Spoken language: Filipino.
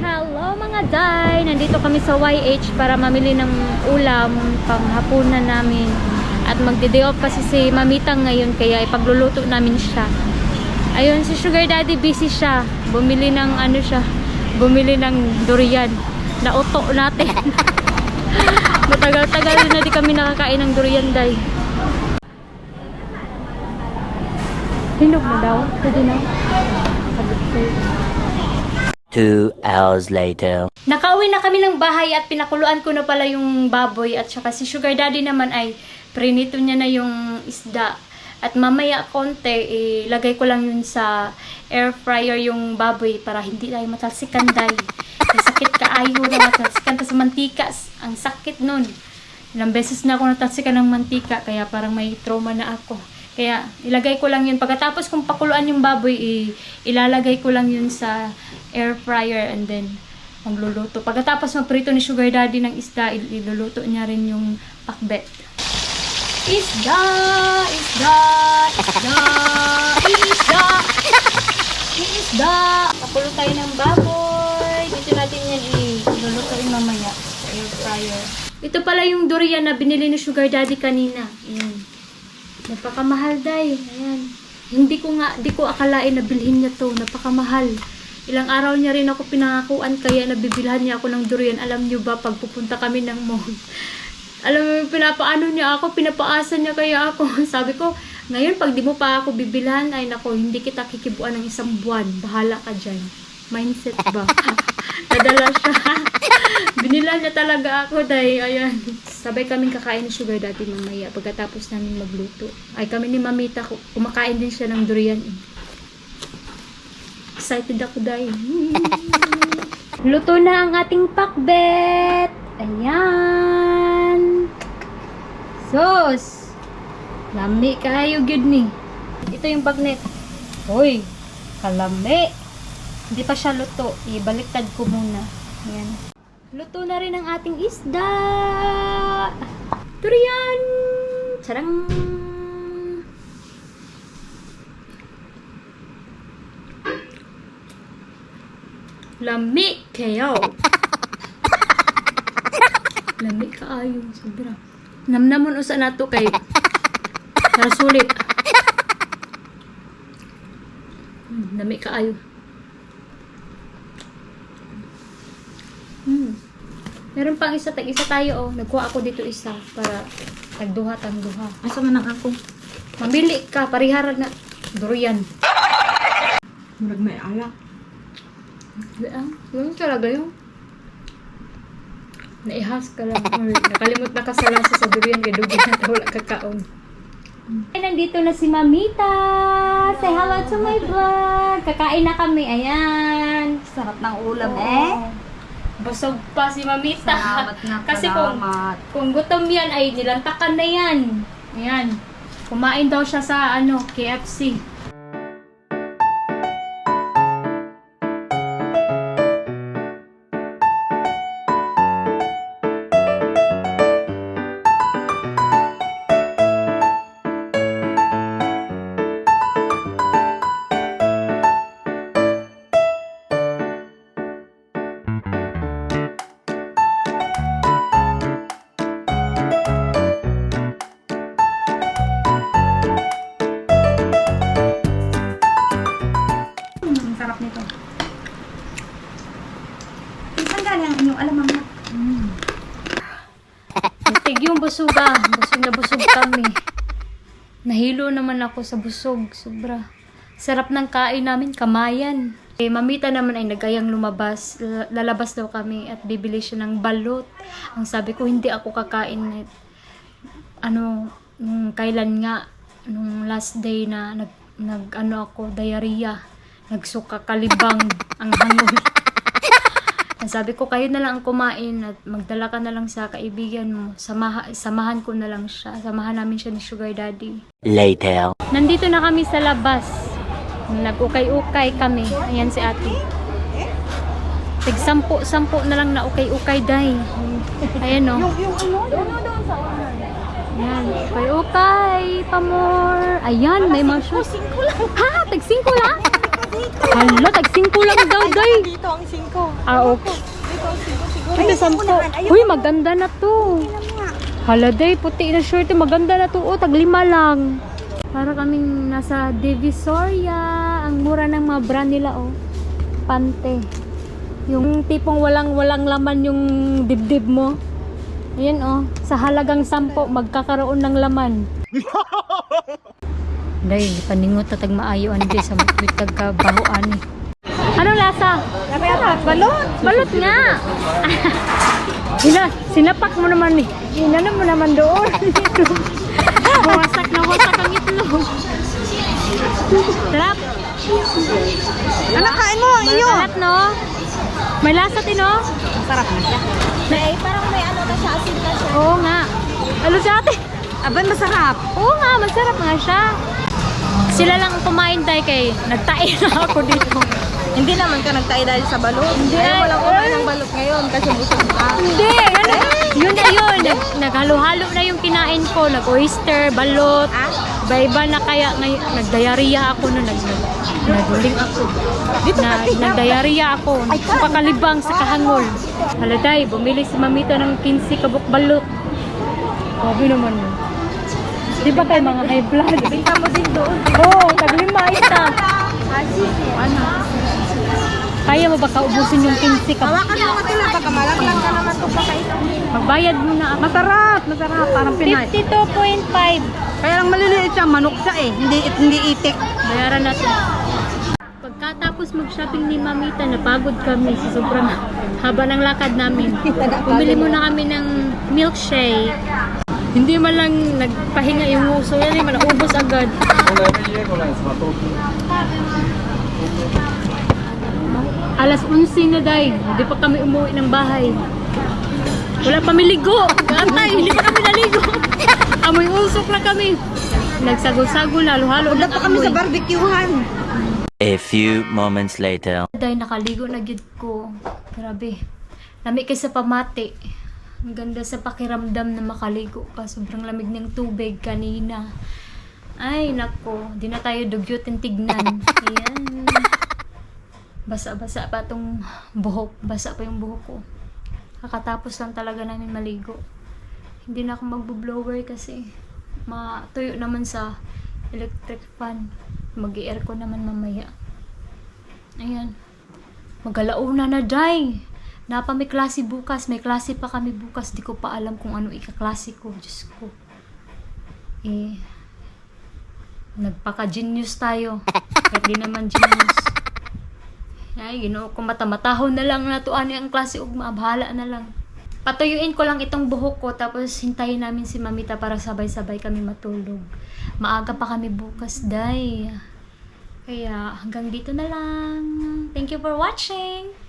Hello mga day! Nandito kami sa YH para mamili ng ulam pang hapunan namin. At magde-day off kasi si Mamitang ngayon kaya ipagluluto namin siya. Ayun, si Sugar Daddy busy siya. Bumili ng ano siya, bumili ng durian. Nauto natin. Matagal-tagal na di kami nakakain ng durian, day. Hinog na daw. Pwede na. Ko sa'yo. Two hours later. Nakauwi na kami ng bahay at pinakuluan ko na pala yung baboy at saka si Sugar Daddy naman ay prinito niya na yung isda. At mamaya konti, ilagay ko lang yun sa air fryer yung baboy para hindi tayo matalsikan. May sakit ka ayo na matalsikan ta sa mantika. Ang sakit nun. Ilang beses na ako natalsikan ng mantika kaya parang may trauma na ako. Kaya ilagay ko lang yun. Pagkatapos kong pakuluan yung baboy, ilalagay ko lang yun sa air fryer and then magluluto. Pagkatapos magprito ni Sugar Daddy ng isda, il- iluluto niya rin yung pakbet. Isda! Isda! Isda! Isda! Isda! Pakulo tayo ng baboy. Dito natin yan ilulutuin mamaya sa air fryer. Ito pala yung durian na binili ni Sugar Daddy kanina. Ayan. Napakamahal, day. Ayan. Hindi ko nga, di ko akalain na bilhin niya to. Napakamahal. Ilang araw niya rin ako pinangakuan kaya nabibilhan niya ako ng durian. Alam niyo ba, pag pupunta kami ng mall, alam mo, pinapaano niya ako, pinapaasa niya kaya ako. Sabi ko, ngayon pag di mo pa ako bibilhan, ay nako, hindi kita kikibuan ng isang buwan. Bahala ka dyan. Mindset ba? Nadala siya. Binila niya talaga ako dahil, ayan. Sabay kaming kakain ni Sugar Daddy mamaya pagkatapos namin magluto. Ay kami ni Mamita, ku- kumakain din siya ng durian. eh. Excited ako dahil. Luto na ang ating pakbet. Ayan. Sos. Lami kayo good ni. Ito yung bagnet. Hoy, kalami. Hindi pa siya luto. Ibaliktad ko muna. Ayan. Luto na rin ang ating isda. Durian! Sarang! Lami kayo. Lami kaayo. Sobra. Namnamon usa na to kay para sulit. Hmm, lami kaayo. Hmm. Meron pang isa, tag isa tayo oh. Nagkuha ako dito isa para tagduha tang duha. Asa man ang ako? Mamili ka, pariharan na durian. Murag may alak. Ah, yun talaga yun. Naihas ka lang. Or nakalimot na ka sa lasa sa durian kay dugi na wala kakaon. Ay, nandito na si Mamita! Say hello to my vlog! Kakain na kami, ayan! Sarap ng ulam Oo. eh. Busog pa si Mamita. Salamat na, Kasi kung, salamat. kung gutom yan, ay nilantakan na yan. Ayan. Kumain daw siya sa ano, KFC. Yung busuga. Busog na busog kami. Nahilo naman ako sa busog. Sobra. Sarap ng kain namin, kamayan. Eh, mamita naman ay nagayang lumabas. Lalabas daw kami at bibili siya ng balot. Ang sabi ko, hindi ako kakain. Ano, nung kailan nga, nung last day na nag, nag ano ako, diarrhea. Nagsuka kalibang ang hangol. Ang Sabi ko, kayo na lang ang kumain at magdala ka na lang sa kaibigan mo. Samaha, samahan ko na lang siya. Samahan namin siya ni Sugar Daddy. Later. Nandito na kami sa labas. Nag-ukay-ukay kami. Ayan si ate. Tig sampu-sampu na lang na ukay-ukay day. Ayan o. Ayan. Ukay-ukay. Pamor. Ayan, may mga shoes. Ha? 5 lang? Hala, tag 5 lang daw, day. Dito ang 5. Ah, okay. Ito, sampo. Uy, maganda na to. Hala, day, puti na shirt. Maganda na to. Oh, tag lima lang. Para kaming nasa Divisoria. Ang mura ng mga brand nila, oh. Pante. Yung tipong walang-walang laman yung dibdib mo. Ayan, oh. Sa halagang sampo, magkakaroon ng laman. Day, paningot na tag maayo ani sa mutwit tag kabahoan eh. Anong lasa? Balot. Balot nga. Sina, sinapak mo naman eh. Inano mo naman doon. wasak na wasak ang itlog. Sarap. Ano kain mo? Iyo. Masarap no? May lasa din no? Sarap na siya. May, parang may ano na siya, asin na siya. Oo nga. Ano siya ate? Aban, masarap. Oo nga, masarap nga siya. Sila lang ang kumain tayo kay nagtain na ako dito. Hindi naman ka nagtayo dahil sa balot. Hindi. Ayaw mo lang kumain ng balot ngayon kasi busog ka. Hindi, ano, yun na yun. Nag, naghalo-halo na yung kinain ko. Nag-oyster, balot. Ah? Iba-iba na kaya ngay- nagdiarrhea ako no nag naguling ako. Na, nagdiarrhea ako. Pakalibang sa kahangol. Haladay, bumili si mamita ng 15 kabuk balot. Sabi naman mo. Di ba kayo mga high blood? Binta mo din doon. Oo, oh, taglima ita. Ano? Kaya mo ba kaubusin yung 15 kabuk? Hawakan mo nga tila. Baka malaglag ka naman ito pa kayo. Magbayad muna ako. Masarap. Masarap. Parang Pinay. 52.5. Kaya lang maliliit siya. Manok siya eh. Hindi, hindi itik. Bayaran natin. Pagkatapos mag-shopping ni Mamita, napagod kami sa sobrang haba ng lakad namin. Bumili muna kami ng milkshake. Hindi man lang nagpahinga yung uso. Yan naman, naubos agad. Alas 11 na day. Hindi pa kami umuwi ng bahay. Wala pa miligo. Gantay, hindi pa kami naligo. Amoy usok na kami. Nagsago-sago na, halo-halo Wala pa kami sa barbecuehan. A few moments later. Dahil nakaligo na gid ko. Grabe. Lamig kay sa pamati. Ang ganda sa pakiramdam na makaligo ka. Sobrang lamig ng tubig kanina. Ay, nako. Di na tayo dugyot tignan. Ayan. Basa-basa pa tong buhok. Basa pa yung buhok ko. Kakatapos lang talaga namin maligo. Hindi na ako magbo-blower kasi matuyo naman sa electric fan. Mag-i-aircon naman mamaya. Ayan. Magalauna na, day. Napa may klase bukas. May klase pa kami bukas. Di ko pa alam kung ano ikaklase ko. Diyos ko. Eh, nagpaka-genius tayo. Kahit di naman genius. Ay, ginoo ko matamatahon na lang na to ani ang klase ugma. Bahala na lang. Patuyuin ko lang itong buhok ko tapos hintayin namin si Mamita para sabay-sabay kami matulog. Maaga pa kami bukas, day. Kaya hanggang dito na lang. Thank you for watching.